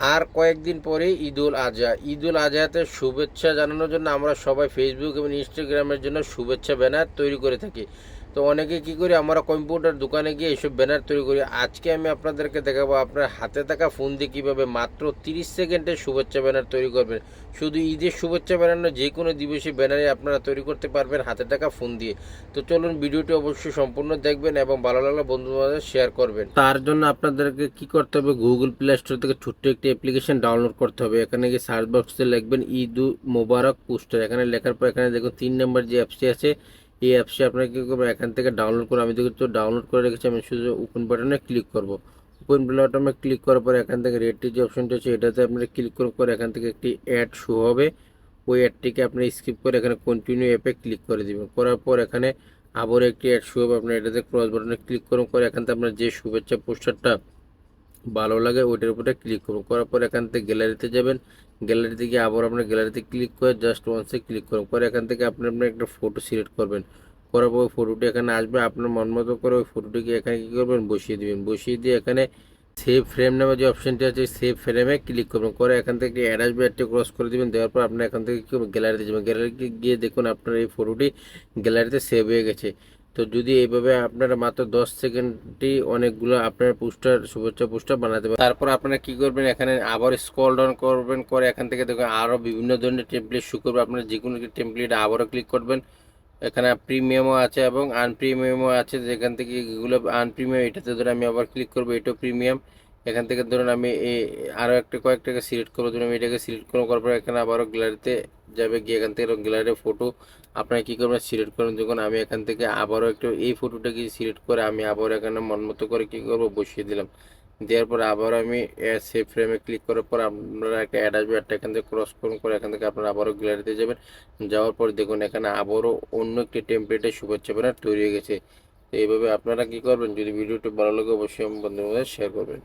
আর কয়েকদিন পরে ঈদুল আজহা। ঈদুল আজহাতে শুভেচ্ছা জানানোর জন্য আমরা সবাই ফেসবুক এবং ইনস্টাগ্রামের জন্য শুভেচ্ছা ব্যানার তৈরি করে থাকি। তো অনেকে কি করি, আমরা কম্পিউটার দোকানে গিয়ে এইসব ব্যানার তৈরি করি। আজকে আমি আপনাদেরকে দেখাবো আপনার হাতে থাকা ফোন দিয়ে কীভাবে মাত্র তিরিশ সেকেন্ডের শুভেচ্ছা ব্যানার তৈরি করবেন। শুধু ঈদের শুভেচ্ছা ব্যানার নয়, যে কোনো দিবসী ব্যানারে আপনারা তৈরি করতে পারবেন হাতে থাকা ফোন দিয়ে। তো চলুন ভিডিওটি অবশ্যই সম্পূর্ণ দেখবেন এবং ভালো লাগলে বন্ধু বান্ধব শেয়ার করবেন। তার জন্য আপনাদেরকে কি করতে হবে গুগল প্লে স্টোর থেকে ছোট্ট একটি অ্যাপ্লিকেশন ডাউনলোড করতে হবে। এখানে গিয়ে সার্চ বক্সে লিখবেন ঈদ মোবারক পোস্টার এখানে লেখার পর এখানে দেখুন, তিন নম্বর যে অ্যাপসটি আছে এই অ্যাপসটি আপনারা কী করবেন এখান থেকে ডাউনলোড করে আমি দেখুন তো ডাউনলোড করে রেখেছি, আমি শুধু ওপেন বাটনে ক্লিক করব। ওপেন বাটনে ক্লিক করার পর এখান থেকে রেডটি যে অপশনটি আছে, এটাতে আপনারা ক্লিক করার পর এখান থেকে একটি অ্যাড শো হবে। ওই অ্যাডটিকে আপনি স্কিপ করে এখানে কন্টিনিউ অ্যাপে ক্লিক করে দিবেন। করার পর এখানে আবার একটি অ্যাড শো হবে। আপনার এটাতে ক্রস বাটনে ক্লিক করুন, করে এখান থেকে আপনার যে শুভেচ্ছা পোস্টারটা ভালো লাগে, ওইটার উপরে ক্লিক করুন। করার পর এখান থেকে গ্যালারিতে যাবেন। গ্যালারিতে গিয়ে আবার আপনার গ্যালারিতে ক্লিক করে জাস্ট ওয়ান্সে ক্লিক করুন। পরে এখান থেকে আপনি আপনার একটা ফটো সিলেক্ট করবেন। করার পর ফটোটি এখানে আসবে। আপনার মন মতো করে ওই ফটোটিকে এখানে কী করবেন? বসিয়ে দিবেন। বসিয়ে দিয়ে এখানে সেভ ফ্রেম নামে যে অপশনটি আছে সেভ ফ্রেমে ক্লিক করবেন। করে এখান থেকে অ্যাড আসবে অ্যাডটি ক্রস করে দিবেন। দেওয়ার পর আপনি এখান থেকে কী গ্যালারিতে যাবেন। গ্যালারিতে গিয়ে দেখুন আপনার এই ফটোটি গ্যালারিতে সেভ হয়ে গেছে। তো যদি এইভাবে আপনারা মাত্র দশ সেকেন্ডই অনেকগুলো আপনার পোস্টার শুভেচ্ছা পোস্টার বানাতে পারেন। তারপর আপনারা কি করবেন, এখানে আবার স্ক্রল ডাউন করবেন, করে এখান থেকে দেখুন আরও বিভিন্ন ধরনের টেমপ্লেট শু করবে। আপনারা যে কোনো টেমপ্লেট আবারও ক্লিক করবেন। এখানে প্রিমিয়ামও আছে এবং আনপ্রিমিয়ামও আছে। যেখান থেকে এগুলো আনপ্রিমিয়াম এটাতে ধরে আমি আবার ক্লিক করব, এটাও প্রিমিয়াম এখান থেকে ধরুন আমি আরও একটা কয়েকটাকে সিলেক্ট করব, ধরুন আমি এটাকে সিলেক্ট করব, করার পর এখানে আবারও গ্যালারিতে যাবে, গিয়ে এখান থেকে গ্যালারির ফটো আপনারা কী করবেন? সিলেক্ট করুন। যখন আমি এখান থেকে আবারও একটু এই ফটোটাকে সিলেক্ট করে আমি আবারও এখানে মন মতো করে কী করব? বসিয়ে দিলাম। দেওয়ার পর আবার আমি সেভ ফ্রেমে ক্লিক করার পর আপনারা একটা অ্যাড আসবে একটা এখান থেকে ক্রস করুন, করে এখান থেকে আপনারা আবারও গ্যালারিতে যাবেন। যাওয়ার পর দেখুন, এখানে আবারও অন্য একটি টেমপ্লেটের শুভেচ্ছা ব্যানার তৈরি হয়ে গেছে। তো এইভাবে আপনারা কী করবেন? যদি ভিডিওটি ভালো লাগে, অবশ্যই বন্ধুদের শেয়ার করবেন।